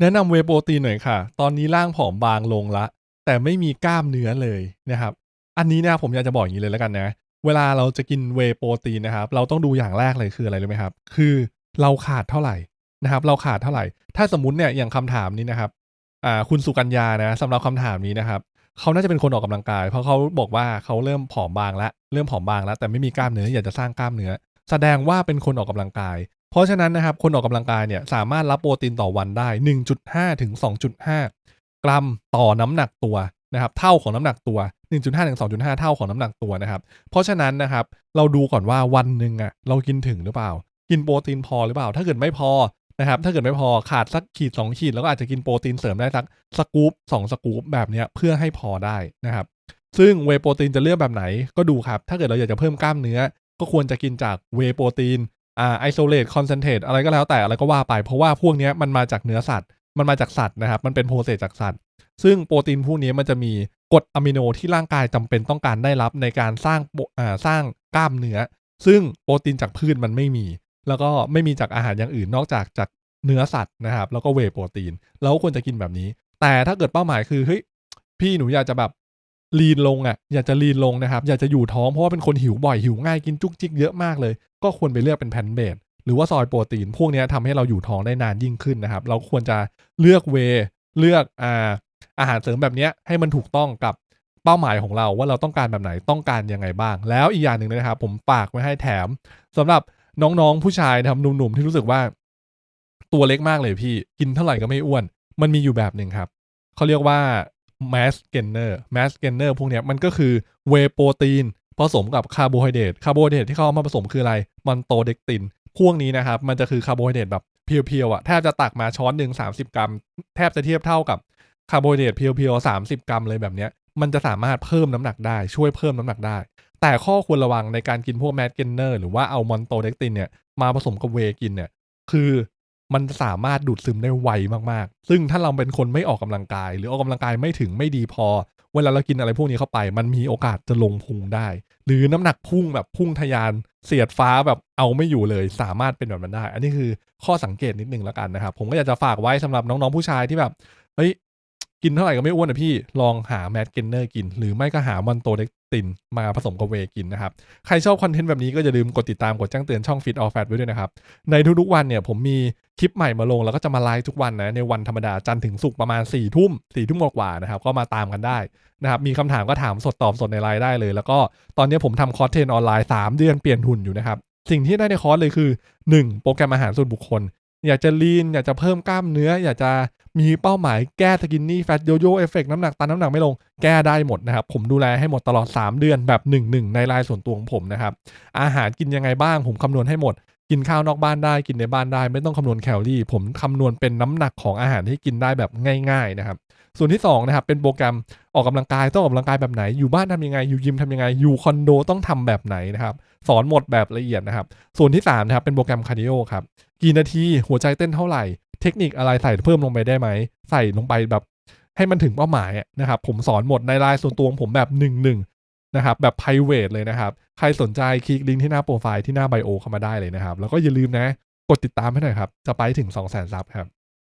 แนะนำเวโปรตีนหน่อยค่ะ ตอนนี้ร่างผอมบางลงละ แต่ไม่มีกล้ามเนื้อเลยนะครับ อันนี้เนี่ยผมอยากจะบอกอย่างนี้เลยแล้วกันนะ เวลาเราจะกินเวโปรตีนนะครับ เราต้องดูอย่างแรกเลยคืออะไรรู้ไหมครับ คือเราขาดเท่าไหร่นะครับ เราขาดเท่าไหร่ ถ้าสมมติเนี่ยอย่างคำถามนี้นะครับอ่าคุณสุกัญญานะสำหรับคำถามนี้นะครับเขาน่าจะเป็นคนออกกำลังกาย เพราะเขาบอกว่าเขาเริ่มผอมบางแล้วเริ่มผอมบางแล้วแต่ไม่มีกล้ามเนื้ออยากจะสร้างกล้ามเนื้อ แสดงว่าเป็นคนออกกำลังกาย เพราะฉะนั้นนะครับคนออกกำลังกายเนี่ยสามารถรับโปรตีนต่อวันได้ 1.5 ถึง 2.5 กรัมต่อน้ำหนักตัวนะครับเท่าของน้ำหนักตัว 1.5ถึง2.5 เท่าของน้ำหนักตัวนะครับ เพราะฉะนั้นนะครับเราดูก่อนว่าวันหนึ่งอะเรากินถึงหรือเปล่า กินโปรตีนพอหรือเปล่า ถ้าเกิดไม่พอนะครับถ้าเกิดไม่พอขาดสักขีด 2 ขีด แล้วก็อาจจะกินโปรตีนเสริมได้สักสกู๊ป2สกู๊ปแบบเนี้ยเพื่อให้พอได้นะครับซึ่งเวโปรตีนจะเลือกแบบไหนก็ดูครับ ถ้าเกิดเราอยากจะเพิ่มกล้ามเนื้อ ก็ควรจะกินจากเวโปรตีน อ่าไอโซเลตคอนเซนเทรตอะไรก็แล้วแต่อะไรก็ว่าไป เพราะว่าพวกนี้มันมาจากเนื้อสัตว์ มันมาจากสัตว์นะครับ มันเป็นโปรเซสจากสัตว์ ซึ่งโปรตีนพวกนี้มันจะมีกรดอะมิโนที่ร่างกายจำเป็นต้องการได้รับในการสร้างอ่าสร้างกล้ามเนื้อ ซึ่งโปรตีนจากพืชมันไม่มี แล้วก็ไม่มีจากอาหารอย่างอื่นนอกจากจากเนื้อสัตว์นะครับ แล้วก็เวโปรตีนเราก็ควรจะกินแบบนี้ แต่ถ้าเกิดเป้าหมายคือเฮ้ยพี่หนูอยากจะแบบ ลีนลงอะอยากจะลีนลงนะครับอยากจะอยู่ท้องเพราะว่าเป็นคนหิวบ่อยหิวง่ายกินจุกจิกเยอะมากเลย ก็ควรไปเลือกเป็นแพนเบดหรือว่าซอยโปรตีน พวกนี้ยทำให้เราอยู่ท้องได้นานยิ่งขึ้นนะครับ เราควรจะเลือกเวเลือกอ่าอาหารเสริมแบบเนี้ยให้มันถูกต้องกับเป้าหมายของเราว่าเราต้องการแบบไหนต้องการยังไงบ้าง แล้วอีกอย่างหนึ่งนะครับ ผมฝากไว้ให้แถมสำหรับน้องๆผู้ชายนะครับหนุ่มๆที่รู้สึกว่า ตัวเล็กมากเลยพี่ กินเท่าไหร่ก็ไม่อ้วน มันมีอยู่แบบหนึ่งครับเขาเรียกว่า mass gainer mass gainer พวกเนี้ยมันก็คือเวโปรตีนผสมกับคาร์โบไฮเดรตคาร์โบไฮเดรตที่เขาเอามาผสมคืออะไรมันโตเด็กติน พวกนี้นะครับ มันจะคือคาร์โบไฮเดรตแบบเพียวๆอะแทบจะตักมาช้อนหนึ่ง30กรัม แทบจะเทียบเท่ากับคาร์โบไฮเดรตเพียวๆ30กรัมเลยแบบเนี้ยมันจะสามารถเพิ่มน้ำหนักได้ช่วยเพิ่มน้ำหนักได้ แต่ข้อควรระวังในการกินพวกแมสเกนเนอร์หรือว่าเอามอนโตเด็กตินเนี่ยมาผสมกับเวกินเนี่ยคือ มันสามารถดูดซึมได้ไวมากๆ ซึ่งถ้าเราเป็นคนไม่ออกกำลังกาย หรือออกกำลังกายไม่ถึงไม่ดีพอ เวลาเรากินอะไรพวกนี้เข้าไป มันมีโอกาสจะลงพุงได้ หรือน้ำหนักพุ่งแบบพุ่งทะยานเสียดฟ้าแบบเอาไม่อยู่เลย สามารถเป็นแบบนั้นได้ อันนี้คือข้อสังเกตนิดนึงแล้วกันนะครับ ผมก็อยากจะฝากไว้สำหรับน้องๆผู้ชายที่แบบเฮ้ยกินเท่าไหร่ก็ไม่อ้วนนะพี่ ลองหาแมดเกนเนอร์กิน หรือไม่ก็หามอนโตเด็ก ตินมาผสมกับเวกินนะครับ ใครชอบคอนเทนต์แบบนี้ก็อย่าลืมกดติดตามกดแจ้งเตือนช่อง Fit All Fat ไว้ด้วยนะครับ ในทุกๆวันเนี่ยผมมีคลิปใหม่มาลง แล้วก็จะมาไลฟ์ทุกวันนะในวันธรรมดาจันทร์ถึงศุกร์ประมาณ4ี่ทุ่มสี่ทุ่มกว่านะครับ ก็มาตามกันได้นะครับมีคำถามก็ถามสดตอบสดในไลน์ได้เลย แล้วก็ตอนนี้ผมทำคอร์สเทรนออนไลน์3เดือนเปลี่ยนหุ่นอยู่นะครับสิ่งที่ได้ในคอร์สเลยคือ 1. โปรแกรมอาหารส่วนบุคคล อยากจะลีนอยากจะเพิ่มกล้ามเนื้อ อยากจะมีเป้าหมายแก้สกินนี่แฟตโยโย่เอฟเฟกน้ำหนักตันน้ำหนักไม่ลงแก้ได้หมดนะครับ ผมดูแลให้หมดตลอด 3 เดือนแบบ 1 1 ในรายส่วนตัวของผมนะครับ อาหารกินยังไงบ้างผมคำนวณให้หมด กินข้าวนอกบ้านได้กินในบ้านได้ ไม่ต้องคำนวณแคลอรี่ ผมคำนวณเป็นน้ำหนักของอาหารที่กินได้แบบง่าย ๆนะครับส่วนที่2นะครับเป็นโปรแกรมออกกำลังกายต้องออกกำลังกายแบบไหน อยู่บ้านทำยังไง อยู่ยิมทำยังไง อยู่คอนโดต้องทำแบบไหนนะครับ สอนหมดแบบละเอียดนะครับ ส่วนที่3นะครับเป็นโปรแกรมคาร์ดิโอครับกี่นาทีหัวใจเต้นเท่าไหร่ เทคนิคอะไรใส่เพิ่มลงไปได้ไหม ใส่ลงไปแบบให้มันถึงเป้าหมายนะครับผมสอนหมดในไลน์ส่วนตัวของผมแบบ1นงนะครับแบบ p r i v a t เลยนะครับ ใครสนใจคลิกลิงก์ที่หน้าโปรไฟล์ที่หน้าไบโอเข้ามาได้เลยนะครับ แล้วก็อย่าลืมนะ กดติดตามให้หน่อยครับ จะไปถึง 2 0 0 0 0 0ซับครับ